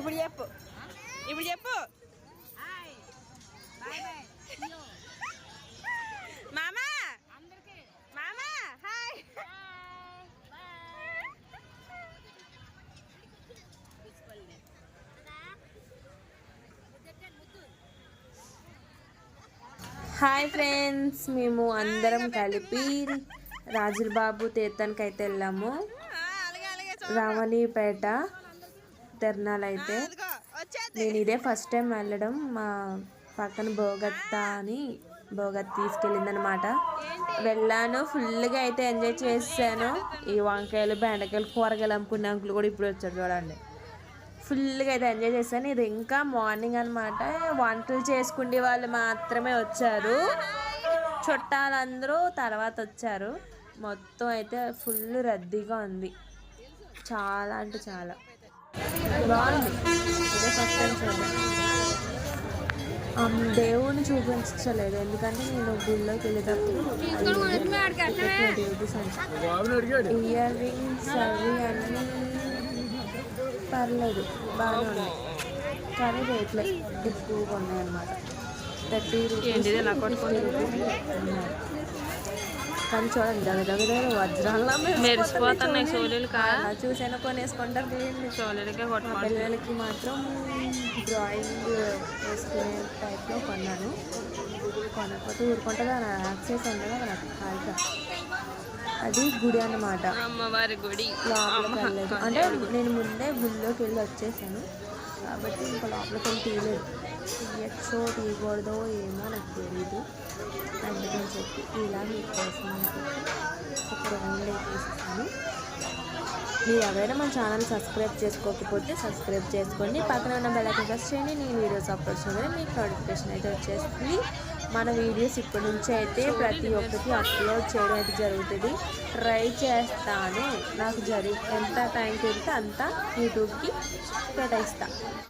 ఇప్పుడు చెప్పు. ఇప్పుడు చెప్పు. మామా. మామా హాయ్. హాయ్. ఫ్రెండ్స్ మేము అందరం కలిపి రాజులబాబు తీర్థానికి అయితే వెళ్ళాము రావణిపేట. తిరణాలు అయితే నేను ఇదే ఫస్ట్ టైం వెళ్ళడం. మా పక్కన బోగత్త అని బోగత్ తీసుకెళ్ళిందనమాట వెళ్ళాను ఫుల్గా అయితే ఎంజాయ్ చేశాను. ఈ వంకాయలు బెండకాయలు కూరగాయలు అమ్ముకునే అంకులు కూడా ఇప్పుడు వచ్చారు చూడండి. ఫుల్గా అయితే ఎంజాయ్ చేశాను. ఇది ఇంకా మార్నింగ్ అనమాట వంటలు చేసుకునే వాళ్ళు మాత్రమే వచ్చారు. చుట్టాలందరూ తర్వాత వచ్చారు. మొత్తం అయితే ఫుల్ రద్దీగా ఉంది. చాలా అంటే చాలా. దేవుడిని చూపించలేదు. ఎందుకంటే నేను గుళ్ళోకి వెళ్ళేటప్పుడు ఇయర్ రింగ్స్ అవి అన్నీ పర్లేదు. బాగానే ఉన్నాయి. కానీ రేట్లు. ఎక్కువగా ఉన్నాయి అన్నమాట థర్టీ రూపీస్. కానీ చూడండి. దగ్గర దగ్గర వజ్రాల్లో మెరిసిపోతున్నాయి. సోలీలు కా చూసాను కొనేసుకుంటారు సోలీలకే పిల్లలకి మాత్రం డ్రాయింగ్ వేసుకునే టైప్లో కొన్నాను. కొనకపోతే ఊరుకుంటుందా నా యాక్సెస్ ఉండగా నాకు కాల్గా అది గుడి అన్నమాట. అమ్మవారి గుడి. లోపలికి అంటే నేను ముందే గుడిలోకి వెళ్ళి వచ్చేసాను. కాబట్టి ఇంకా లోపలికి వెళ్ళి తీయలేదు. తీయచ్చో తీయకూడదో ఏమో నాకు తెలియదు చెప్పి ఇలా మీకోసం ఒక రౌండ్ వేసేసాను మీరు ఎవరైనా మన ఛానల్ సబ్స్క్రైబ్ చేసుకోకపోతే సబ్స్క్రైబ్ చేసుకోండి. పక్కన ఉన్న బెల్లకి ప్రెస్ చేయండి. నేను వీడియోస్ అప్లోడ్ చేయగానే మీకు నోటిఫికేషన్ అయితే వచ్చేస్తుంది. మన వీడియోస్ ఇప్పటి నుంచి అయితే ప్రతి ఒక్కటి అప్లోడ్ చేయడం అయితే జరుగుతుంది. ట్రై చేస్తాను. నాకు జరి ఎంత టైం పెడితే అంత యూట్యూబ్కి కేటాయిస్తాను